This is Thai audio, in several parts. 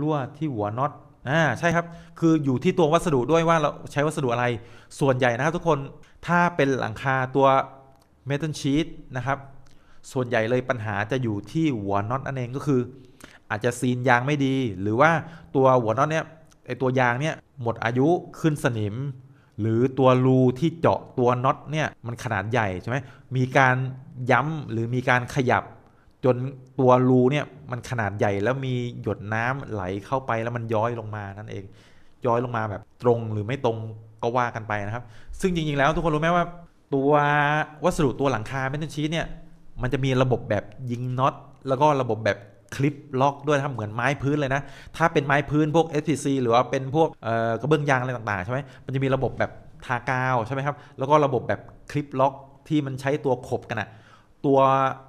รั่วที่หัวน็อตอ่าใช่ครับ คืออยู่ที่ตัววัสดุด้วยว่าเราใช้วัสดุอะไรส่วนใหญ่นะครับทุกคนถ้าเป็นหลังคาตัวเมทัลชีตนะครับ ส่วนใหญ่เลยปัญหาจะอยู่ที่หัวน็อตนั่นเองก็คือ อาจจะซีนยางไม่ดี หรือว่าตัวหัวน็อตเนี่ยไอตัวยางเนี่ยหมดอายุขึ้นสนิม หรือตัวรูที่เจาะตัวน็อตเนี่ยมันขนาดใหญ่ใช่ไหมมีการย้ำหรือมีการขยับ จนตัวรูเนี่ยมันขนาดใหญ่แล้วมีหยดน้ำไหลเข้าไปแล้วมันย้อยลงมานั่นเอง ย้อยลงมาแบบตรงหรือไม่ตรงก็ว่ากันไปนะครับ ซึ่งจริงๆแล้วทุกคนรู้ไหมว่า ตัววัสดุตัวหลังคาเมทัลชีทเนี่ยมันจะมีระบบแบบยิงน็อตแล้วก็ระบบแบบคลิปล็อกด้วยนะครับเหมือนไม้พื้นเลยนะ ถ้าเป็นไม้พื้นพวก SPC หรือว่าเป็นพวกกระเบื้องยางอะไรต่างๆใช่ไหมมันจะมีระบบแบบทากาวใช่ไหมครับแล้วก็ระบบแบบคลิปล็อกที่มันใช้ตัวขบกันอะ ตัว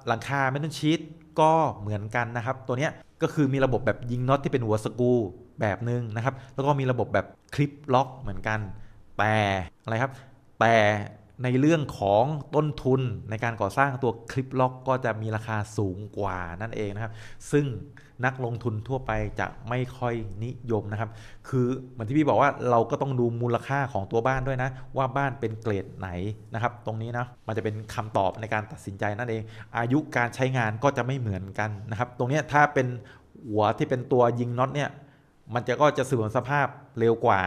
หลังคาแมทัลชีตก็เหมือนกันนะครับ ตัวเนี้ยก็คือมีระบบแบบยิงน็อตที่เป็นหัวสกูแบบหนึ่งนะครับ แล้วก็มีระบบแบบคลิปล็อกเหมือนกัน แต่อะไรครับ แต่ ในเรื่องของต้นทุนในการก่อสร้างตัวคลิปล็อกก็จะมีราคาสูงกว่านั่นเองนะครับ ซึ่งนักลงทุนทั่วไปจะไม่ค่อยนิยมนะครับ คือเหมือนที่พี่บอกว่าเราก็ต้องดูมูลค่าของตัวบ้านด้วยนะ ว่าบ้านเป็นเกรดไหนนะครับ ตรงนี้นะมันจะเป็นคำตอบในการตัดสินใจนั่นเอง อายุการใช้งานก็จะไม่เหมือนกันนะครับ ตรงนี้ถ้าเป็นหัวที่เป็นตัวยิงน็อตเนี่ยมันจะก็จะเสื่อมสภาพเร็วกว่า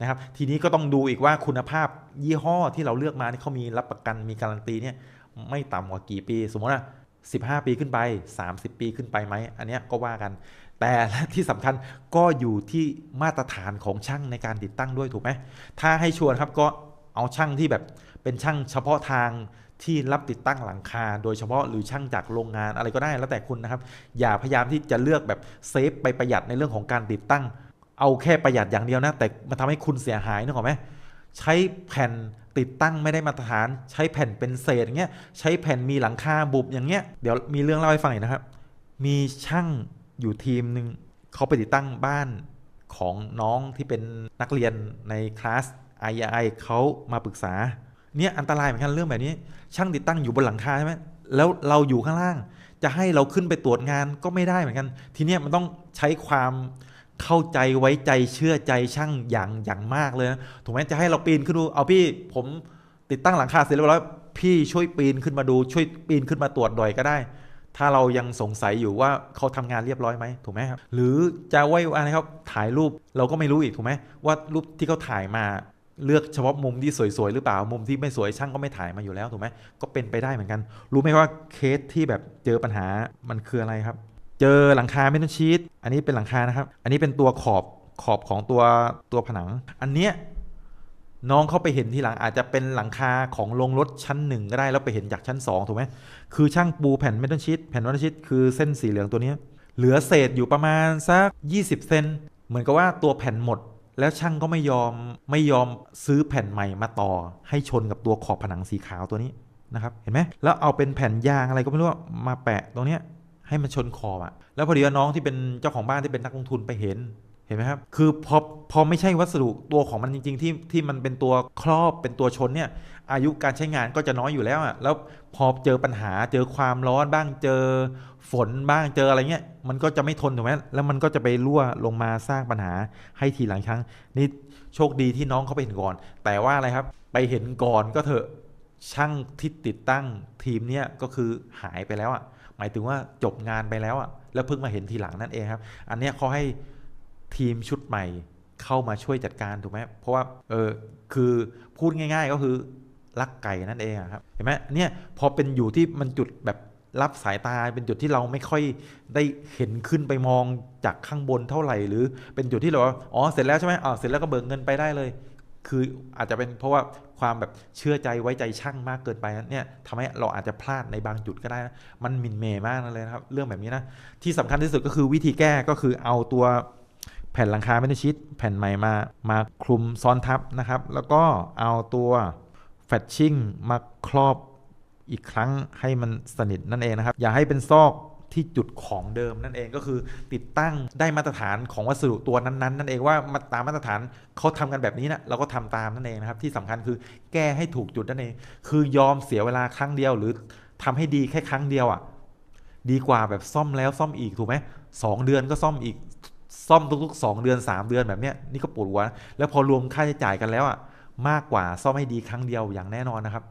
นะครับทีนี้ก็ต้องดูอีกว่าคุณภาพยี่ห้อที่เราเลือกมานี่เขามีรับประกันมีการันตีเนี่ยไม่ต่ำกว่ากี่ปี สมมติว่า15 ปีขึ้นไป 30 ปีขึ้นไปไหมอันเนี้ยก็ว่ากัน แต่ที่สำคัญก็อยู่ที่มาตรฐานของช่างในการติดตั้งด้วยถูกไหมถ้าให้ชวนครับก็เอาช่างที่แบบเป็นช่างเฉพาะทางที่รับติดตั้งหลังคา โดยเฉพาะหรือช่างจากโรงงานอะไรก็ได้แล้วแต่คุณนะครับ อย่าพยายามที่จะเลือกแบบเซฟไปประหยัดในเรื่องของการติดตั้ง เอาแค่ประหยัดอย่างเดียวนะ แต่มันทำให้คุณเสียหายนึกออกไหมใช้แผ่นติดตั้งไม่ได้มาตรฐาน ใช้แผ่นเป็นเศษอย่างเงี้ยใช้แผ่นมีหลังคาบุบอย่างเงี้ยเดี๋ยวมีเรื่องเล่าให้ฟังอีกนะครับ มีช่างอยู่ทีมหนึ่งเขาไปติดตั้งบ้านของน้องที่เป็นนักเรียนในคลาส i อ i เขามาปรึกษาเนี่ยอันตรายเหมือนกันเรื่องแบบนี้ ช่างติดตั้งอยู่บนหลังคาใช่ไหมแล้วเราอยู่ข้างล่าง จะให้เราขึ้นไปตรวจงานก็ไม่ได้เหมือนกัน ทีเนี้ยมันต้องใช้ความ เข้าใจไว้ใจเชื่อใจช่างอย่างอย่างมากเลยนะถูกไหมจะให้เราปีนขึ้นดูเอาพี่ผมติดตั้งหลังคาเสร็จเรียบร้อยพี่ช่วยปีนขึ้นมาดูช่วยปีนขึ้นมาตรวจหน่อยก็ได้ ถ้าเรายังสงสัยอยู่ว่าเขาทำงานเรียบร้อยไหมถูกไหมครับหรือจะไว้อะไรครับถ่ายรูปเราก็ไม่รู้อีกถูกไหมว่ารูปที่เขาถ่ายมาเลือกเฉพาะมุมที่สวยๆหรือเปล่ามุมที่ไม่สวยช่างก็ไม่ถ่ายมาอยู่แล้วถูกไหมก็เป็นไปได้เหมือนกัน รู้ไหมว่าเคสที่แบบเจอปัญหามันคืออะไรครับ เจอหลังคาเมทัลชีตอันนี้เป็นหลังคานะครับ อันนี้เป็นตัวขอบขอบของตัวตัวผนัง อันเนี้ยน้องเขาไปเห็นทีหลังอาจจะเป็นหลังคาของโรงรถชั้นหนึ่งก็ได้แล้วไปเห็นจากชั้นสองถูกไหมคือช่างปูแผ่นเมทัลชีตแผ่นเมทัลชีตคือเส้นสีเหลืองตัวนี้ เหลือเศษอยู่ประมาณสัก 20 เซนเหมือนกับว่าตัวแผ่นหมด แล้วช่างก็ไม่ยอมไม่ยอมซื้อแผ่นใหม่มาต่อ ให้ชนกับตัวขอบผนังสีขาวตัวนี้นะครับเห็นไหมแล้วเอาเป็นแผ่นยางอะไรก็ไม่รู้มาแปะตรงเนี้ย ให้มันชนขอบอะแล้วพอดีว่าน้องที่เป็นเจ้าของบ้านที่เป็นนักลงทุนไปเห็นเห็นไหมครับ คือพอพอไม่ใช่วัสดุตัวของมันจริง ๆ ที่ที่มันเป็นตัวครอบเป็นตัวชนเนี่ย อายุการใช้งานก็จะน้อยอยู่แล้วอะแล้วพอเจอปัญหาเจอความร้อนบ้างเจอฝนบ้างเจออะไรเงี้ย มันก็จะไม่ทนถูกไหมแล้วมันก็จะไปรั่วลงมาสร้างปัญหาให้ทีหลังครั้งนี่โชคดีที่น้องเขาไปเห็นก่อน แต่ว่าอะไรครับ ไปเห็นก่อนก็เถอะช่างที่ติดตั้งทีมเนี่ยก็คือหายไปแล้วอะ หมายถึงว่าจบงานไปแล้วอะแล้วเพิ่งมาเห็นทีหลังนั่นเองครับ อันเนี้ยเขาให้ทีมชุดใหม่เข้ามาช่วยจัดการถูกไหมเพราะว่าเออคือพูดง่าย ๆ ก็คือลักไก่นั่นเองครับเห็นไหมเนี่ยพอเป็นอยู่ที่มันจุดแบบรับสายตาเป็นจุดที่เราไม่ค่อยได้เห็นขึ้นไปมองจากข้างบนเท่าไหร่ หรือเป็นจุดที่เราอ๋อเสร็จแล้วใช่ไหมอ๋อเสร็จแล้วก็เบิกเงินไปได้เลย คืออาจจะเป็นเพราะว่า ความแบบเชื่อใจไว้ใจช่างมากเกินไปนะเนี่ยทำให้เราอาจจะพลาดในบางจุดก็ได้นะมันมินเมย์มากเลยนะครับ เรื่องแบบนี้นะ ที่สำคัญที่สุดก็คือวิธีแก้ก็คือเอาตัวแผ่นหลังคาไม่ได้ชิด แผ่นใหม่มามาคลุมซ้อนทับนะครับ แล้วก็เอาตัวแฟชชิ่งมาครอบอีกครั้งให้มันสนิทนั่นเองนะครับ อย่าให้เป็นซอก ที่จุดของเดิมนั่นเองก็คือติดตั้งได้มาตรฐานของวัสดุตัวนั้นๆนั่นเองว่ามาตามมาตรฐานเขาทำกันแบบนี้นะเราก็ทำตามนั่นเองนะครับ ที่สำคัญคือแก้ให้ถูกจุดนั่นเอง คือยอมเสียเวลาครั้งเดียว หรือทำให้ดีแค่ครั้งเดียวอะดีกว่าแบบซ่อมแล้วซ่อมอีกถูกไหมสองเดือนก็ซ่อมอีกซ่อมทุกๆ 2 เดือน 3 เดือนแบบเนี้ยนี่ก็ปวดหัวแล้วพอรวมค่าใช้จ่ายกันแล้วอะมากกว่าซ่อมให้ดีครั้งเดียวอย่างแน่นอนนะครับ